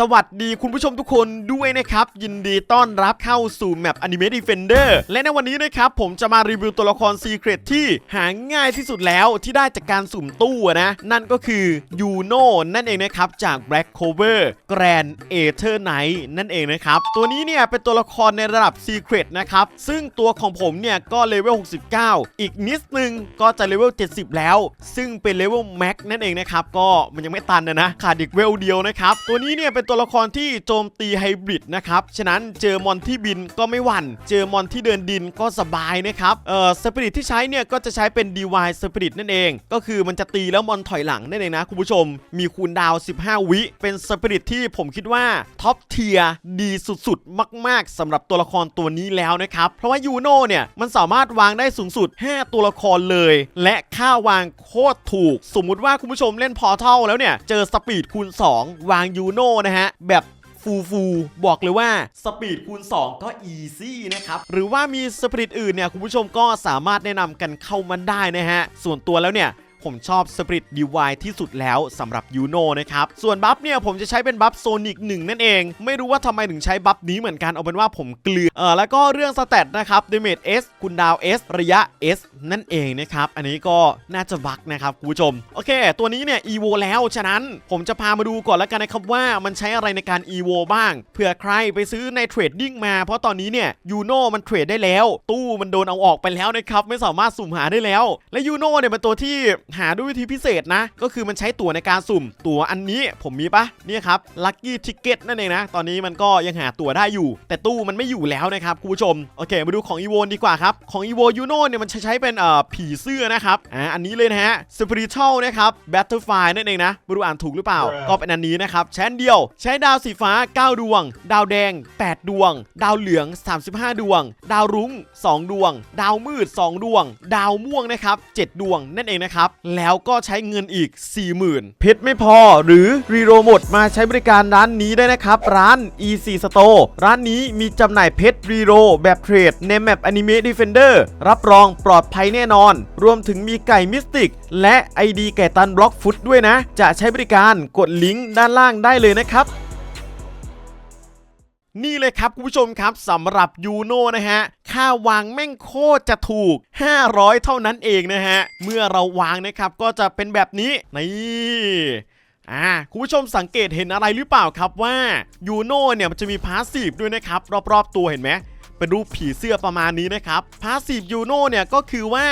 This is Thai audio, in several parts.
สวัสดีคุณผู้ชมทุกคนด้วยนะครับ ยินดีต้อนรับเข้าสู่แมป Anime Defender และในวันนี้นะครับ ผมจะมารีวิวตัวละครซีเครตที่หาง่ายที่สุดแล้วที่ได้จากการสุ่มตู้นะ นั่นก็คือยูโน่นั่นเองนะครับ จาก Black Cover Grand a t h e r Knight นั่นเองนะครับ ตัวนี้เนี่ย เป็นตัวละครในระดับซีเครตนะครับ ซึ่งตัวของผมเนี่ยก็เลเวล 69 อีกนิดนึงก็จะเลเวล 70 แล้ว ซึ่งเป็นเลเวลแม็กนั่นเองนะครับก็มันยังไม่ตันนะนะขาดอีกเวลเดียวนะครับตัวนี้เนี่ยเป็นตัวละครที่โจมตีไฮบริดนะครับ ฉะนั้นเจอมอนที่บินก็ไม่หวั่น เจอมอนที่เดินดินก็สบายนะครับ เอ่อสปิริตที่ใช้เนี่ยก็จะใช้เป็น DY สปิริตนั่นเอง ก็คือมันจะตีแล้วมอนถอยหลังนั่นเองนะคุณผู้ชม มีคูลดาว 15 วิ เป็นสปิริตที่ผมคิดว่าท็อปเทียดีสุดๆ มาก ๆสำหรับตัวละครตัวนี้แล้วนะครับ เพราะว่ายูโน่เนี่ยมันสามารถวางได้สูงสุด 5 ตัวละครเลย และค่าวางโคตรถูก สมมุติว่าคุณผู้ชมเล่นพอร์ทัลแล้วเนี่ยเจอสปีดคูณ 2 วางยูโน่นะฮะแบบฟูฟูบอกเลยว่าสปีดคูณ 2 ก็อีซี่นะครับ หรือว่ามีสปีดอื่นเนี่ย คุณผู้ชมก็สามารถแนะนำกันเข้ามาได้นะฮะ ส่วนตัวแล้วเนี่ย ผมชอบสปริตดีวายที่สุดแล้วสำหรับยูโนนะครับ ส่วนบัฟเนี่ยผมจะใช้เป็นบัฟโซนิกหนึ่งนั่นเอง ไม่รู้ว่าทำไมถึงใช้บัฟนี้เหมือนกัน เอาเป็นว่าผมเกลือเออแล้วก็เรื่องสเตตนะครับเดเมจ S คุณดาว S ระยะ S นั่นเองนะครับ อันนี้ก็น่าจะบักนะครับคุณผู้ชม โอเค ตัวนี้เนี่ย EVO แล้ว ฉะนั้นผมจะพามาดูก่อนแล้วกันนะครับว่ามันใช้อะไรในการ EVO บ้างเผื่อใครไปซื้อในเทรดดิ้งมา เพราะตอนนี้เนี่ยยูโนมันเทรดได้แล้ว ตู้มันโดนเอาออกไปแล้วนะครับ ไม่สามารถสุ่มหาได้แล้ว และยูโนเนี่ยเป็นตัวที่หาด้วยวิธีพิเศษนะ ก็คือมันใช้ตั๋วในการสุ่ม ตั๋วอันนี้ผมมีปะเนี่ยครับลัคกี้ทิกเก็ตนั่นเองนะ ตอนนี้มันก็ยังหาตั๋วได้อยู่ แต่ตู้มันไม่อยู่แล้วนะครับคุณผู้ชม โอเค มาดูของอีโวดีกว่าครับ ของอีโวยูโนเนี่ยมันใช้ใช้เป็นเอ่อผีเสื้อนะครับอ่าอันนี้เลยนะฮะสปิริทัลนะครับแบทเทิลไฟนั่นเองนะไม่รู้อ่านถูกหรือเปล่า ก็เป็นอันนี้นะครับแชนเดียว ใช้ดาวสีฟ้า 9 ดวง ดาวแดง 8 ดวง ดาวเหลือง 35 ดวง ดาวรุ้ง 2 ดวง ดาวมืด 2 ดวง ดาวม่วงนะครับ7ดวงนั่นเองนะครับแล้วก็ใช้เงินอีก 40,000 เพชรไม่พอหรือรีโรหมดมาใช้บริการร้านนี้ได้นะครับ ร้าน EC Store ร้านนี้มีจำหน่ายเพชรรีโรแบบเทรดในแมป Anime Defender รับรองปลอดภัยแน่นอน รวมถึงมีไก่มิสติก และ ID ไก่ตันบล็อกฟุตด้วยนะ จะใช้บริการกดลิงก์ด้านล่างได้เลยนะครับนี่เลยครับคุณผู้ชมครับสำหรับยูโนนะฮะค่าวางแม่งโคตรจะถูก 500 เท่านั้นเองนะฮะ เมื่อเราวางนะครับก็จะเป็นแบบนี้ นี่อ่าคุณผู้ชมสังเกตเห็นอะไรหรือเปล่าครับว่ายูโน่เนี่ยมันจะมีพาสซีฟด้วยนะครับ รอบๆตัวเห็นไหม เป็นรูปผีเสื้อประมาณนี้นะครับพาสซีฟยูโนเนี่ยก็คือว่า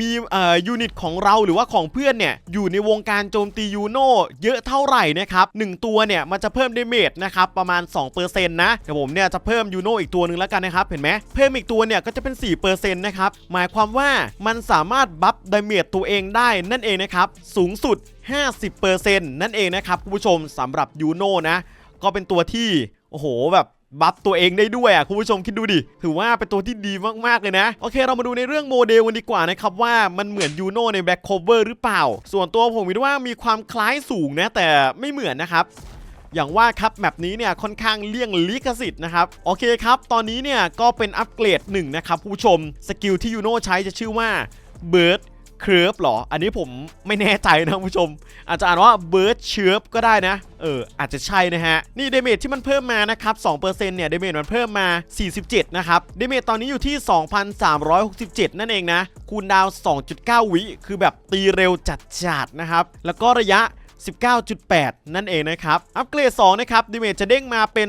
มีเอ่อยูนิตของเราหรือว่าของเพื่อนเนี่ยอยู่ในวงการโจมตียูโนเยอะเท่าไหร่นะครับหนึ่งตัวเนี่ยมันจะเพิ่มเดเมจนะครับประมาณ 2%นะเดี๋ยวผมเนี่ยจะเพิ่มยูโนอีกตัวหนึ่งแล้วกันนะครับเห็นไหมเพิ่มอีกตัวเนี่ยก็จะเป็น 4%นะครับหมายความว่ามันสามารถบัฟเดเมจตัวเองได้นั่นเองนะครับสูงสุด 50%นั่นเองนะครับคุณผู้ชมสำหรับยูโนนะก็เป็นตัวที่โอ้โหแบบ บัฟตัวเองได้ด้วยอะคุณผู้ชมคิดดูดิ ถือว่าเป็นตัวที่ดีมากๆเลยนะ โอเค เรามาดูในเรื่องโมเดลกันดีกว่านะครับ ว่ามันเหมือนยูโนในแบ็คโคเวอร์หรือเปล่า ส่วนตัวผมคิดว่ามีความคล้ายสูงนะ แต่ไม่เหมือนนะครับอย่างว่าครับแมปนี้เนี่ยค่อนข้างเลี่ยงลิขสิทธิ์นะครับโอเคครับ ตอนนี้เนี่ยก็เป็นอัปเกรดหนึ่งนะครับผู้ชมสกิลที่ยูโนใช้จะชื่อว่า Bird เคิร์ฟหรอ อันนี้ผมไม่แน่ใจนะคุณผู้ชม อาจจะอ่านว่า Bird c h i r p ก็ได้นะ เออ อาจจะใช่นะฮะ นี่เดเมจที่มันเพิ่มมานะครับ2%เนี่ยเดเมจมันเพิ่มมา 47 นะครับ เดเมจตอนนี้อยู่ที่ 2,367 นั่นเองนะ คูณดาว 2.9 วิ คือแบบตีเร็วจัดๆนะครับ แล้วก็ระยะ 19.8 นั่นเองนะครับ อัปเกรด 2 นะครับดิเมจจะเด้งมาเป็น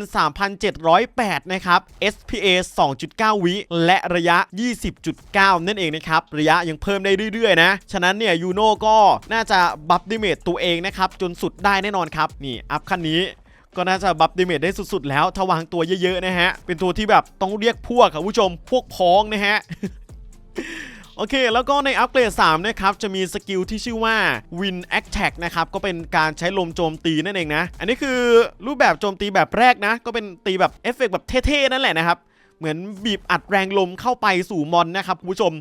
3,708 นะครับ SPA 2.9 วิ และระยะ 20.9 นั่นเองนะครับ ระยะยังเพิ่มได้เรื่อยๆ นะ ฉะนั้นเนี่ยยูโน่ก็น่าจะบัฟดิเมจตัวเองนะครับ จนสุดได้แน่นอนครับ นี่ อัพขั้นนี้ก็น่าจะบัฟดิเมจได้สุดๆ แล้วถ้าวางตัวเยอะๆ นะฮะ เป็นตัวที่แบบต้องเรียกพวกครับผู้ชม พวกพ้องนะฮะ โอเค แล้วก็ในอัปเกรด3นะครับจะมีสกิลที่ชื่อว่า Win Attack นะครับก็เป็นการใช้ลมโจมตีนั่นเองนะ อันนี้คือรูปแบบโจมตีแบบแรกนะ ก็เป็นตีแบบเอฟเฟกต์แบบเท่ๆนั่นแหละนะครับ เหมือนบีบอัดแรงลมเข้าไปสู่มอนนะครับคุณผู้ชม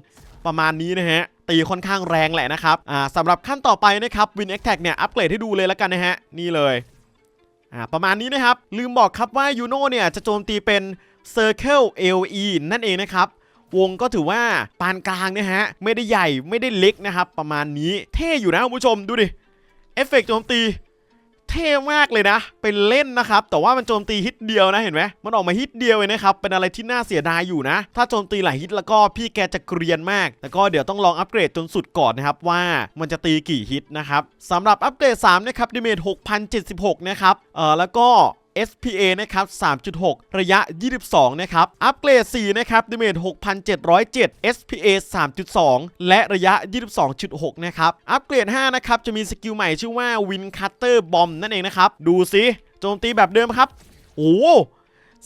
ประมาณนี้นะฮะตีค่อนข้างแรงแหละนะครับอ่าสำหรับขั้นต่อไปนะครับ Win Attack เนี่ยอัปเกรดให้ดูเลยแล้วกันนะฮะนี่เลยอ่าประมาณนี้นะครับลืมบอกครับว่ายูโน่เนี่ยจะโจมตีเป็น Circle AOE นั่นเองนะครับ วงก็ถือว่าปานกลางนะฮะ ไม่ได้ใหญ่ไม่ได้เล็กนะครับ ประมาณนี้เท่อยู่นะคุณผู้ชมดูดิ เอฟเฟกต์โจมตี เท่มากเลยนะ เป็นเล่นนะครับ แต่ว่ามันโจมตีฮิตเดียวนะเห็นไหมมันออกมาฮิตเดียวเลยนะครับ เป็นอะไรที่น่าเสียดายอยู่นะ ถ้าโจมตีหลายฮิตแล้วก็พี่แกจะเกรียนมากแต่ก็เดี๋ยวต้องลองอัปเกรดจนสุดก่อนนะครับว่ามันจะตีกี่ฮิตนะครับสำหรับอัปเกรด3นะครับดิเมจ6,076 นะครับ เอ่อแล้วก็ SPA นะครับ 3.6 ระยะ 22 นะครับ อัปเกรด 4 นะครับดิเมจ6,707 SPA 3.2 และระยะ 22.6 นะครับ อัปเกรด 5 นะครับ จะมีสกิลใหม่ชื่อว่า Win Cutter Bomb นั่นเองนะครับ ดูสิโจมตีแบบเดิมครับ โอ้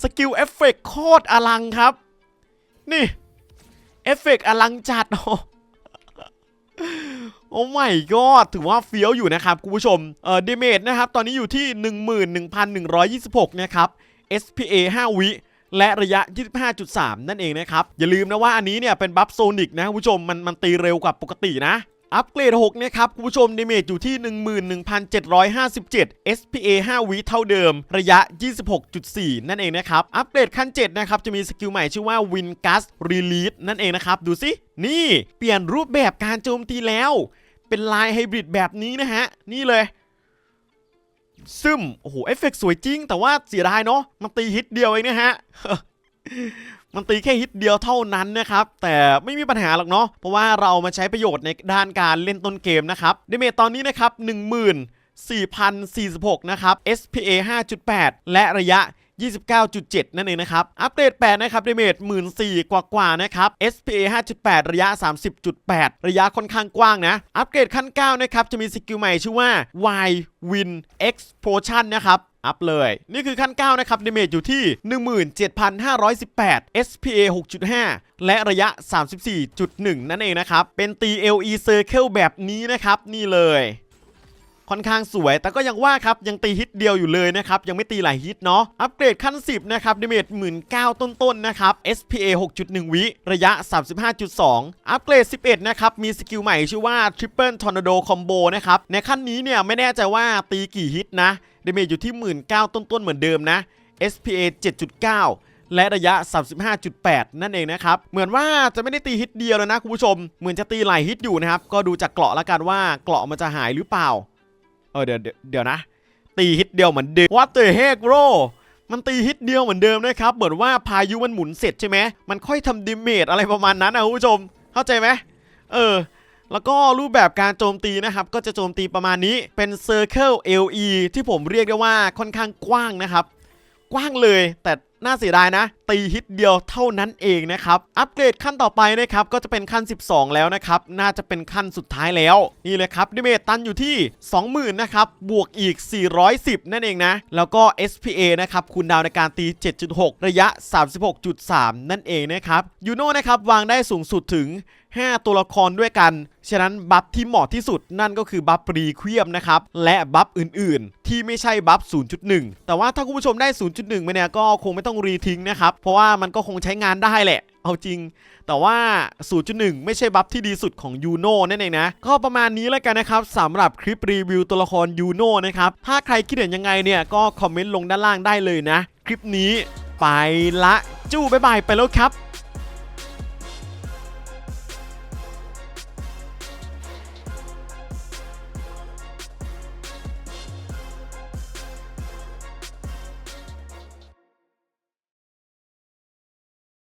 สกิลเอฟเฟกโคตรอลังครับ นี่ เอฟเฟกอลังจัดโอ้ โอ้ไม่ก็ถือว่าเฟี้ยวอยู่นะครับคุณผู้ชม เอ่อดเมจนะครับ ตอนนี้อยู่ที่ 11,126 นะครับ SPA 5 วิและระยะ 25.3 นั่นเองนะครับ อย่าลืมนะว่าอันนี้เนี่ยเป็นบัฟโซนิกนะคุณผู้ชมมันมันตีเร็วกว่าปกตินะ อัปเกรด 6 นะครับ คุณผู้ชมดเมจอยู่ที่ 11,757 SPA 5 วิเท่าเดิม ระยะ 26.4 นั่นเองนะครับ อัปเกรดขั้น 7 นะครับ จะมีสกิลใหม่ชื่อว่า Win Gas Release นั่นเองนะครับ ดูสิ นี่เปลี่ยนรูปแบบการโจมตีแล้ว เป็นลายไฮบริดแบบนี้นะฮะ นี่เลย ซึมโอ้โหเอฟเฟกต์สวยจริง แต่ว่าเสียดายเนาะมันตีฮิตเดียวเองนะฮะมันตีแค่ฮิตเดียวเท่านั้นนะครับ แต่ไม่มีปัญหาหรอกเนาะเพราะว่าเรามาใช้ประโยชน์ในด้านการเล่นต้นเกมนะครับเดเมจตอนนี้นะครับ14,046 นะครับ SPA 5.8 และระยะ 29.7 นั่นเองนะครับ อัปเกรด8นะครับเดเมจ14,000กว่ากว่านะครับ SPA 5.8 ระยะ 30.8 ระยะค่อนข้างกว้างนะ อัปเกรดขั้น 9 นะครับ จะมีสกิลใหม่ชื่อว่า Y Win Explosion นะครับอัพเลย นี่คือขั้น 9 นะครับดเมจอยู่ที่ 17,518 SPA 6.5 และระยะ 34.1 นั่นเองนะครับ เป็นตี LE Circle แบบนี้นะครับ นี่เลย ค่อนข้างสวย แต่ก็ยังว่าครับยังตีฮิตเดียวอยู่เลยนะครับยังไม่ตีหลายฮิตเนาะอัปเกรดขั้น 10 นะครับดเมจ19,000ต้นๆนะครับ SPA 6.1 วิระยะ 35.2 อัปเกรด 11 นะครับมีสกิลใหม่ชื่อว่า Triple Tornado Combo นะครับในขั้นนี้เนี่ยไม่แน่ใจว่าตีกี่ฮิตนะดเมจอยู่ที่19,000ต้นๆเหมือนเดิมนะ SPA 7.9และระยะ 35.8 นั่นเองนะครับ เหมือนว่าจะไม่ได้ตีฮิตเดียวแล้วนะคุณผู้ชม เหมือนจะตีหลายฮิตอยู่นะครับ ก็ดูจากเกราะแล้วกันว่าเกราะมันจะหายหรือเปล่า เออเดี๋ยวเดี๋ยวนะ ตีฮิตเดียวเหมือนเดิม What the heck bro มันตีฮิตเดียวเหมือนเดิมนะครับเหมือนว่าพายุมันหมุนเสร็จใช่ไหมมันค่อยทำดิเมจอะไรประมาณนั้นนะคุณผู้ชม เข้าใจไหมเออ แล้วก็รูปแบบการโจมตีนะครับ ก็จะโจมตีประมาณนี้เป็น Circle LE ที่ผมเรียกได้ว่าค่อนข้างกว้างนะครับ กว้างเลยแต่น่าเสียดายนะ ตีฮิตเดียวเท่านั้นเองนะครับ อัปเกรดขั้นต่อไปนะครับก็จะเป็นขั้น 12 แล้วนะครับ น่าจะเป็นขั้นสุดท้ายแล้ว นี่เลยครับดิเมตันอยู่ที่ 20,000นะครับ บวกอีก 410 นั่นเองนะ แล้วก็ SPA นะครับคูณดาวในการตี 7.6 ระยะ 36.3 นั่นเองนะครับยูโน่นะครับวางได้สูงสุดถึง 5 ตัวละครด้วยกัน ฉะนั้นบัฟที่เหมาะที่สุดนั่นก็คือบัฟรีเคียมนะครับ และบัฟอื่น ๆ ที่ไม่ใช่บัฟ 0.1 แต่ว่าถ้าคุณผู้ชมได้ 0.1มาเนี่ยก็คงไม่ต้องรีทิ้งนะครับเพราะว่ามันก็คงใช้งานได้แหละ เอาจริง แต่ว่า 0.1 ไม่ใช่บัฟที่ดีสุดของยูโน่นั่นเองนะ ก็ประมาณนี้แล้วกันนะครับสำหรับคลิปรีวิวตัวละครยูโน่นะครับ ถ้าใครคิดเห็นยังไงเนี่ย ก็คอมเมนต์ลงด้านล่างได้เลยนะ คลิปนี้ไปละ จู้บายบายไปแล้วครับ